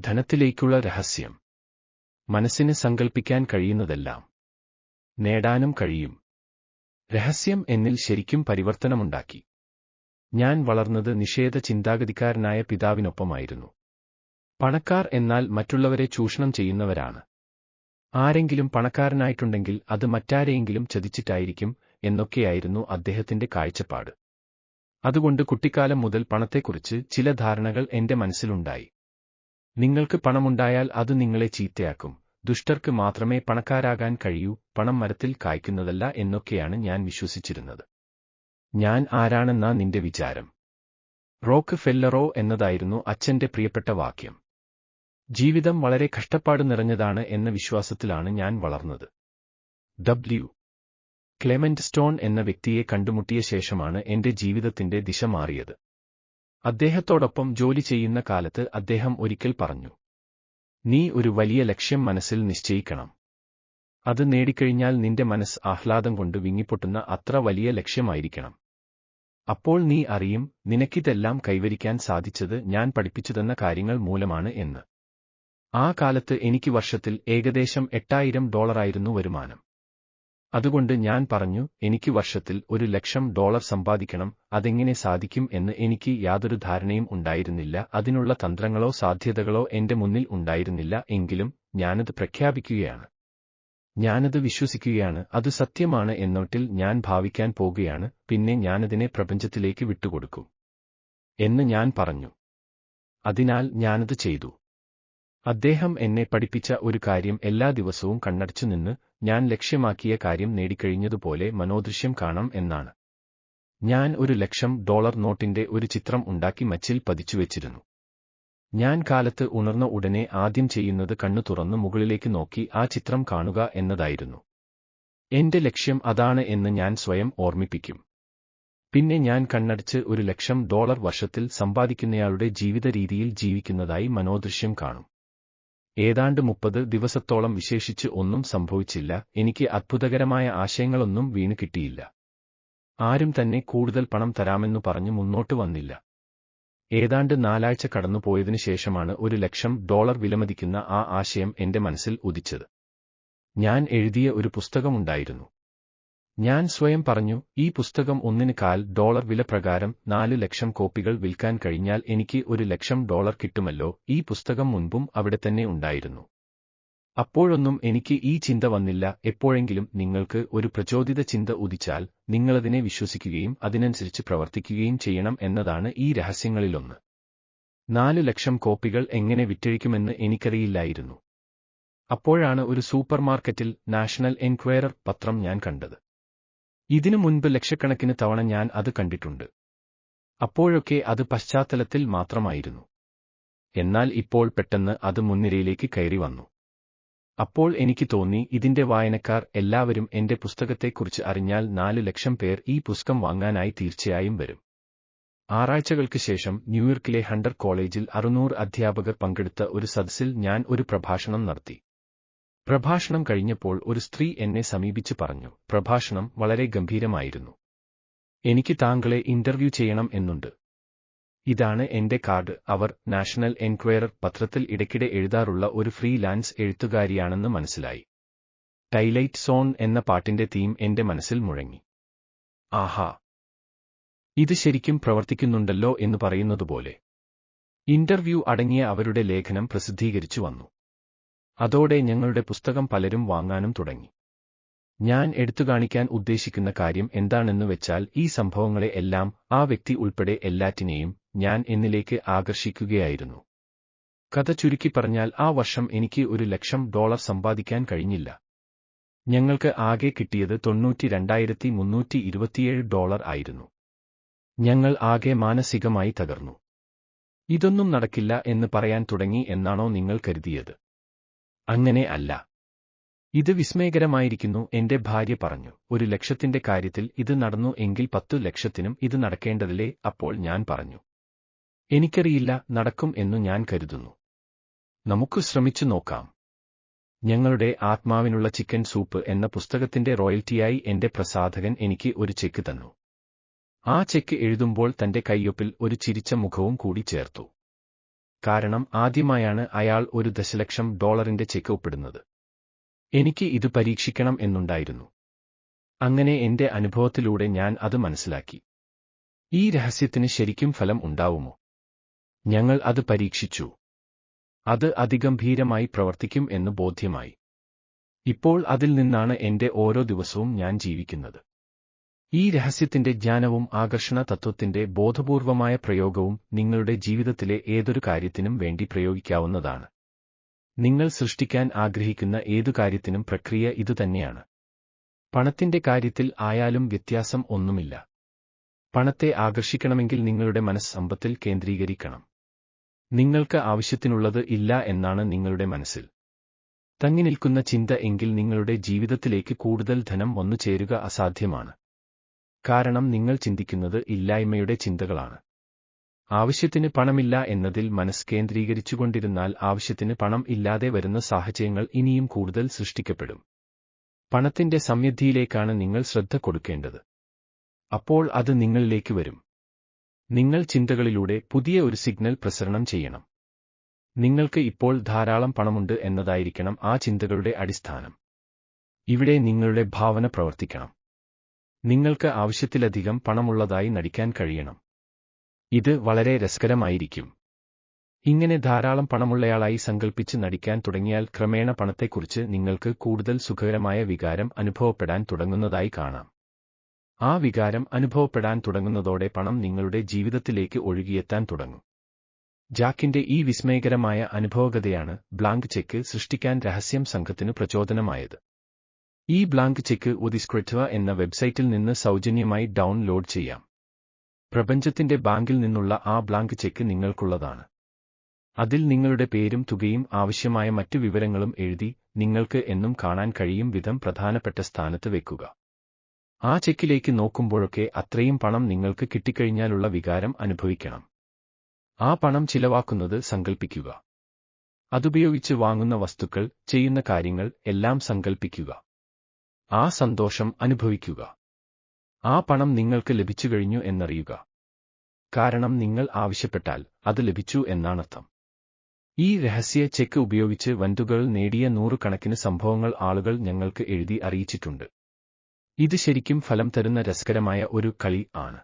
ധനത്തിലേക്കുള്ള രഹസ്യം. മനസ്സിന് സങ്കൽപ്പിക്കാൻ കഴിയുന്നതെല്ലാം നേടാനും കഴിയും. രഹസ്യം എന്നിൽ ശരിക്കും പരിവർത്തനമുണ്ടാക്കി. ഞാൻ വളർന്നത് നിഷേധ ചിന്താഗതിക്കാരനായ പിതാവിനൊപ്പമായിരുന്നു. പണക്കാർ എന്നാൽ മറ്റുള്ളവരെ ചൂഷണം ചെയ്യുന്നവരാണ്. ആരെങ്കിലും പണക്കാരനായിട്ടുണ്ടെങ്കിൽ അത് മറ്റാരെയെങ്കിലും ചതിച്ചിട്ടായിരിക്കും എന്നൊക്കെയായിരുന്നു അദ്ദേഹത്തിന്റെ കാഴ്ചപ്പാട്. അതുകൊണ്ട് കുട്ടിക്കാലം മുതൽ പണത്തെക്കുറിച്ച് ചില ധാരണകൾ എന്റെ മനസ്സിലുണ്ടായി. നിങ്ങൾക്ക് പണമുണ്ടായാൽ അത് നിങ്ങളെ ചീത്തയാക്കും. ദുഷ്ടർക്ക് മാത്രമേ പണക്കാരാകാൻ കഴിയൂ പണം മരത്തിൽ കായ്ക്കുന്നതല്ല എന്നൊക്കെയാണ് ഞാൻ വിശ്വസിച്ചിരുന്നത്. ഞാൻ ആരാണെന്നാ നിന്റെ വിചാരം? റോക്ക് ഫെല്ലറോ എന്നതായിരുന്നു അച്ഛന്റെ പ്രിയപ്പെട്ട വാക്യം. ജീവിതം വളരെ കഷ്ടപ്പാട് നിറഞ്ഞതാണ് എന്ന വിശ്വാസത്തിലാണ് ഞാൻ വളർന്നത്. ഡബ്ല്യു ക്ലെമന്റ് സ്റ്റോൺ എന്ന വ്യക്തിയെ കണ്ടുമുട്ടിയ ശേഷമാണ് എന്റെ ജീവിതത്തിന്റെ ദിശ മാറിയത്. അദ്ദേഹത്തോടൊപ്പം ജോലി ചെയ്യുന്ന കാലത്ത് അദ്ദേഹം ഒരിക്കൽ പറഞ്ഞു നീ ഒരു വലിയ ലക്ഷ്യം മനസ്സിൽ നിശ്ചയിക്കണം. അത് നേടിക്കഴിഞ്ഞാൽ നിന്റെ മനസ്സ് ആഹ്ലാദം കൊണ്ട് വിങ്ങിപ്പൊട്ടുന്ന അത്ര വലിയ ലക്ഷ്യമായിരിക്കണം. അപ്പോൾ നീ അറിയും നിനക്കിതെല്ലാം കൈവരിക്കാൻ സാധിച്ചത് ഞാൻ പഠിപ്പിച്ചുതന്ന കാര്യങ്ങൾ മൂലമാണ് എന്ന്. ആ കാലത്ത് എനിക്ക് വർഷത്തിൽ ഏകദേശം എട്ടായിരം ഡോളറായിരുന്നു വരുമാനം. അതുകൊണ്ട് ഞാൻ പറഞ്ഞു എനിക്ക് വർഷത്തിൽ ഒരു ലക്ഷം ഡോളർ സമ്പാദിക്കണം അതെങ്ങനെ സാധിക്കും എന്ന് എനിക്ക് യാതൊരു ധാരണയും ഉണ്ടായിരുന്നില്ല അതിനുള്ള തന്ത്രങ്ങളോ സാധ്യതകളോ എന്റെ മുന്നിൽ ഉണ്ടായിരുന്നില്ല എങ്കിലും ഞാനത് പ്രഖ്യാപിക്കുകയാണ്. ഞാനത് വിശ്വസിക്കുകയാണ് അത് സത്യമാണ് എന്നോട്ടിൽ ഞാൻ ഭാവിക്കാൻ പോകുകയാണ് പിന്നെ ഞാനതിനെ പ്രപഞ്ചത്തിലേക്ക് വിട്ടുകൊടുക്കും എന്ന് ഞാൻ പറഞ്ഞു. അതിനാൽ ഞാനത് ചെയ്തു. അദ്ദേഹം എന്നെ പഠിപ്പിച്ച ഒരു കാര്യം എല്ലാ ദിവസവും കണ്ണടച്ചു നിന്ന് ഞാൻ ലക്ഷ്യമാക്കിയ കാര്യം നേടിക്കഴിഞ്ഞതുപോലെ മനോദൃശ്യം കാണാം എന്നാണ്. ഞാൻ ഒരു ലക്ഷം ഡോളർ നോട്ടിന്റെ ഒരു ചിത്രം ഉണ്ടാക്കി മച്ചിൽ പതിച്ചുവെച്ചിരുന്നു ഞാൻ കാലത്ത് ഉണർന്ന ഉടനെ ആദ്യം ചെയ്യുന്നത് കണ്ണു തുറന്ന് മുകളിലേക്ക് നോക്കി ആ ചിത്രം കാണുക എന്നതായിരുന്നു. എന്റെ ലക്ഷ്യം അതാണ് എന്ന് ഞാൻ സ്വയം ഓർമ്മിപ്പിക്കും. പിന്നെ ഞാൻ കണ്ണടച്ച് ഒരു ലക്ഷം ഡോളർ വർഷത്തിൽ സമ്പാദിക്കുന്നയാളുടെ ജീവിത രീതിയിൽ ജീവിക്കുന്നതായി മനോദൃശ്യം കാണും. ഏതാണ്ട് മുപ്പത് ദിവസത്തോളം വിശേഷിച്ച് ഒന്നും സംഭവിച്ചില്ല. എനിക്ക് അത്ഭുതകരമായ ആശയങ്ങളൊന്നും വീണു കിട്ടിയില്ല. ആരും തന്നെ കൂടുതൽ പണം തരാമെന്നു പറഞ്ഞു മുന്നോട്ട് വന്നില്ല. ഏതാണ്ട് നാലാഴ്ച കടന്നുപോയതിനു ശേഷമാണ് ഒരു ലക്ഷം ഡോളർ വിലമതിക്കുന്ന ആ ആശയം എന്റെ മനസ്സിൽ ഉദിച്ചത്. ഞാൻ എഴുതിയ ഒരു പുസ്തകമുണ്ടായിരുന്നു. ഞാൻ സ്വയം പറഞ്ഞു ഈ പുസ്തകം ഒന്നിന് കാൽ ഡോളർ വില പ്രകാരം നാല് ലക്ഷം കോപ്പികൾ വിൽക്കാൻ കഴിഞ്ഞാൽ എനിക്ക് ഒരു ലക്ഷം ഡോളർ കിട്ടുമല്ലോ. ഈ പുസ്തകം മുൻപും അവിടെ തന്നെ ഉണ്ടായിരുന്നു. അപ്പോഴൊന്നും എനിക്ക് ഈ ചിന്ത വന്നില്ല. എപ്പോഴെങ്കിലും നിങ്ങൾക്ക് ഒരു പ്രചോദിത ചിന്ത ഉദിച്ചാൽ നിങ്ങളതിനെ വിശ്വസിക്കുകയും അതിനനുസരിച്ച് പ്രവർത്തിക്കുകയും ചെയ്യണം എന്നതാണ് ഈ രഹസ്യങ്ങളിലൊന്ന്. നാലു ലക്ഷം കോപ്പികൾ എങ്ങനെ വിറ്റഴിക്കുമെന്ന് എനിക്കറിയില്ലായിരുന്നു. അപ്പോഴാണ് ഒരു സൂപ്പർമാർക്കറ്റിൽ നാഷണൽ എൻക്വയറർ പത്രം ഞാൻ കണ്ടത്. ഇതിനു മുൻപ് ലക്ഷക്കണക്കിന് തവണ ഞാൻ അത് കണ്ടിട്ടുണ്ട്. അപ്പോഴൊക്കെ അത് പശ്ചാത്തലത്തിൽ മാത്രമായിരുന്നു. എന്നാൽ ഇപ്പോൾ പെട്ടെന്ന് അത് മുൻനിരയിലേക്ക് കയറി വന്നു. അപ്പോൾ എനിക്ക് തോന്നി ഇതിന്റെ വായനക്കാർ എല്ലാവരും എന്റെ പുസ്തകത്തെക്കുറിച്ച് അറിഞ്ഞാൽ നാല് ലക്ഷം പേർ ഈ പുസ്തകം വാങ്ങാനായി തീർച്ചയായും വരും. ആറാഴ്ചകൾക്ക് ശേഷം ന്യൂയോർക്കിലെ ഹണ്ടർ കോളേജിൽ അറുന്നൂറ് അധ്യാപകർ പങ്കെടുത്ത ഒരു സദസ്സിൽ ഞാൻ ഒരു പ്രഭാഷണം നടത്തി. പ്രഭാഷണം കഴിഞ്ഞപ്പോൾ ഒരു സ്ത്രീ എന്നെ സമീപിച്ച് പറഞ്ഞു പ്രഭാഷണം വളരെ ഗംഭീരമായിരുന്നു. എനിക്ക് താങ്കളെ ഇന്റർവ്യൂ ചെയ്യണം എന്നുണ്ട്. ഇതാണ് എന്റെ കാർഡ്. അവർ നാഷണൽ എൻക്വയറർ പത്രത്തിൽ ഇടയ്ക്കിടെ എഴുതാറുള്ള ഒരു ഫ്രീലാൻസ് എഴുത്തുകാരിയാണെന്ന് മനസ്സിലായി. ടൈലൈറ്റ് സോൺ എന്ന പാട്ടിന്റെ തീം എന്റെ മനസ്സിൽ മുഴങ്ങി. ആഹാ. ഇത് ശരിക്കും പ്രവർത്തിക്കുന്നുണ്ടല്ലോ എന്ന് പറയുന്നതുപോലെ. ഇന്റർവ്യൂ അടങ്ങിയ അവരുടെ ലേഖനം പ്രസിദ്ധീകരിച്ചു വന്നു. അതോടെ ഞങ്ങളുടെ പുസ്തകം പലരും വാങ്ങാനും തുടങ്ങി. ഞാൻ എടുത്തുകാണിക്കാൻ ഉദ്ദേശിക്കുന്ന കാര്യം എന്താണെന്ന് വെച്ചാൽ ഈ സംഭവങ്ങളെ എല്ലാം ആ വ്യക്തി ഉൾപ്പെടെ എല്ലാറ്റിനെയും ഞാൻ എന്നിലേക്ക് ആകർഷിക്കുകയായിരുന്നു. കഥ ചുരുക്കി പറഞ്ഞാൽ ആ വർഷം എനിക്ക് ഒരു ലക്ഷം ഡോളർ സമ്പാദിക്കാൻ കഴിഞ്ഞില്ല. ഞങ്ങൾക്ക് ആകെ കിട്ടിയത് തൊണ്ണൂറ്റി രണ്ടായിരത്തി മുന്നൂറ്റി ഇരുപത്തിയേഴ് ഡോളർ ആയിരുന്നു. ഞങ്ങൾ ആകെ മാനസികമായി തകർന്നു. ഇതൊന്നും നടക്കില്ല എന്ന് പറയാൻ തുടങ്ങി എന്നാണോ നിങ്ങൾ കരുതിയത്? അങ്ങനെ അല്ല. ഇത് വിസ്മയകരമായിരിക്കുന്നു എന്റെ ഭാര്യ പറഞ്ഞു. ഒരു ലക്ഷത്തിന്റെ കാര്യത്തിൽ ഇത് നടന്നു എങ്കിൽ പത്തു ലക്ഷത്തിനും ഇത് നടക്കേണ്ടതില്ലേ? അപ്പോൾ ഞാൻ പറഞ്ഞു. എനിക്കറിയില്ല നടക്കും എന്നു ഞാൻ കരുതുന്നു. നമുക്ക് ശ്രമിച്ചു നോക്കാം. ഞങ്ങളുടെ ആത്മാവിനുള്ള ചിക്കൻ സൂപ്പ് എന്ന പുസ്തകത്തിന്റെ റോയൽറ്റിയായി എന്റെ പ്രസാധകൻ എനിക്ക് ഒരു ചെക്ക് തന്നു. ആ ചെക്ക് എഴുതുമ്പോൾ തന്റെ കയ്യൊപ്പിൽ ഒരു ചിരിച്ച മുഖവും കൂടി ചേർത്തു. കാരണം ആദ്യമായാണ് അയാൾ ഒരു ദശലക്ഷം ഡോളറിന്റെ ചെക്ക് ഒപ്പിടുന്നത്. എനിക്ക് ഇത് പരീക്ഷിക്കണം എന്നുണ്ടായിരുന്നു. അങ്ങനെ എന്റെ അനുഭവത്തിലൂടെ ഞാൻ അത് മനസ്സിലാക്കി. ഈ രഹസ്യത്തിന് ശരിക്കും ഫലം ഉണ്ടാവുമോ? ഞങ്ങൾ അത് പരീക്ഷിച്ചു. അത് അതിഗംഭീരമായി പ്രവർത്തിക്കും എന്ന് ബോധ്യമായി. ഇപ്പോൾ അതിൽ നിന്നാണ് എന്റെ ഓരോ ദിവസവും ഞാൻ ജീവിക്കുന്നത്. ഈ രഹസ്യത്തിന്റെ ജ്ഞാനവും ആകർഷണ തത്വത്തിന്റെ ബോധപൂർവമായ പ്രയോഗവും നിങ്ങളുടെ ജീവിതത്തിലെ ഏതൊരു കാര്യത്തിനും വേണ്ടി പ്രയോഗിക്കാവുന്നതാണ്. നിങ്ങൾ സൃഷ്ടിക്കാൻ ആഗ്രഹിക്കുന്ന ഏതു കാര്യത്തിനും പ്രക്രിയ ഇതുതന്നെയാണ് പണത്തിന്റെ കാര്യത്തിൽ ആയാലും വ്യത്യാസം ഒന്നുമില്ല. പണത്തെ ആകർഷിക്കണമെങ്കിൽ നിങ്ങളുടെ മനസ്സ് സമ്പത്തിൽ കേന്ദ്രീകരിക്കണം. നിങ്ങൾക്ക് ആവശ്യത്തിനുള്ളത് ഇല്ല എന്നാണ് നിങ്ങളുടെ മനസ്സിൽ. തങ്ങി നിൽക്കുന്ന ചിന്ത എങ്കിൽ നിങ്ങളുടെ ജീവിതത്തിലേക്ക് കൂടുതൽ ധനം വന്നു ചേരുക അസാധ്യമാണ്. കാരണം നിങ്ങൾ ചിന്തിക്കുന്നത് ഇല്ലായ്മയുടെ ചിന്തകളാണ്. ആവശ്യത്തിന് പണമില്ല എന്നതിൽ മനസ്സ് കേന്ദ്രീകരിച്ചുകൊണ്ടിരുന്നാൽ ആവശ്യത്തിന് പണം ഇല്ലാതെ വരുന്ന സാഹചര്യങ്ങൾ ഇനിയും കൂടുതൽ സൃഷ്ടിക്കപ്പെടും. പണത്തിന്റെ സമൃദ്ധിയിലേക്കാണ് നിങ്ങൾ ശ്രദ്ധ കൊടുക്കേണ്ടത്. അപ്പോൾ അത് നിങ്ങളിലേക്ക് വരും. നിങ്ങൾ ചിന്തകളിലൂടെ പുതിയ ഒരു സിഗ്നൽ പ്രസരണം ചെയ്യണം. നിങ്ങൾക്ക് ഇപ്പോൾ ധാരാളം പണമുണ്ട് എന്നതായിരിക്കണം ആ ചിന്തകളുടെ അടിസ്ഥാനം. ഇവിടെ നിങ്ങളുടെ ഭാവന പ്രവർത്തിക്കണം. നിങ്ങൾക്ക് ആവശ്യത്തിലധികം പണമുള്ളതായി നടിക്കാൻ കഴിയണം. ഇത് വളരെ രസകരമായിരിക്കും. ഇങ്ങനെ ധാരാളം പണമുള്ളയാളായി സങ്കൽപ്പിച്ച് നടിക്കാൻ തുടങ്ങിയാൽ ക്രമേണ പണത്തെക്കുറിച്ച് നിങ്ങൾക്ക് കൂടുതൽ സുഖകരമായ വികാരം അനുഭവപ്പെടാൻ തുടങ്ങുന്നതായി കാണാം. ആ വികാരം അനുഭവപ്പെടാൻ തുടങ്ങുന്നതോടെ പണം നിങ്ങളുടെ ജീവിതത്തിലേക്ക് ഒഴുകിയെത്താൻ തുടങ്ങും. ജാക്കിന്റെ ഈ വിസ്മയകരമായ അനുഭവകതയാണ് ബ്ലാങ്ക് ചെക്ക് സൃഷ്ടിക്കാൻ രഹസ്യം സംഘത്തിനു പ്രചോദനമായത്. ഈ ബ്ലാങ്ക് ചെക്ക് ഉദിസ്ക്രിറ്റ്വ എന്ന വെബ്സൈറ്റിൽ നിന്ന് സൗജന്യമായി ഡൗൺലോഡ് ചെയ്യാം. പ്രപഞ്ചത്തിന്റെ ബാങ്കിൽ നിന്നുള്ള ആ ബ്ലാങ്ക് ചെക്ക് നിങ്ങൾക്കുള്ളതാണ്. അതിൽ നിങ്ങളുടെ പേരും തുകയും ആവശ്യമായ മറ്റു വിവരങ്ങളും എഴുതി നിങ്ങൾക്ക് എന്നും കാണാൻ കഴിയും വിധം പ്രധാനപ്പെട്ട സ്ഥാനത്ത് വെക്കുക. ആ ചെക്കിലേക്ക് നോക്കുമ്പോഴൊക്കെ അത്രയും പണം നിങ്ങൾക്ക് കിട്ടിക്കഴിഞ്ഞാലുള്ള വികാരം അനുഭവിക്കണം. ആ പണം ചിലവാക്കുന്നത് സങ്കൽപ്പിക്കുക. അതുപയോഗിച്ച് വാങ്ങുന്ന വസ്തുക്കൾ ചെയ്യുന്ന കാര്യങ്ങൾ എല്ലാം സങ്കൽപ്പിക്കുക. ആ സന്തോഷം അനുഭവിക്കുക. ആ പണം നിങ്ങൾക്ക് ലഭിച്ചുകഴിഞ്ഞു എന്നറിയുക. കാരണം നിങ്ങൾ ആവശ്യപ്പെട്ടാൽ അത് ലഭിച്ചു എന്നാണർത്ഥം. ഈ രഹസ്യ ചെക്ക് ഉപയോഗിച്ച് വൻതുകൾ നേടിയ നൂറുകണക്കിന് സംഭവങ്ങൾ ആളുകൾ ഞങ്ങൾക്ക് എഴുതി അറിയിച്ചിട്ടുണ്ട്. ഇത് ശരിക്കും ഫലം തരുന്ന രസകരമായ ഒരു കളി ആണ്.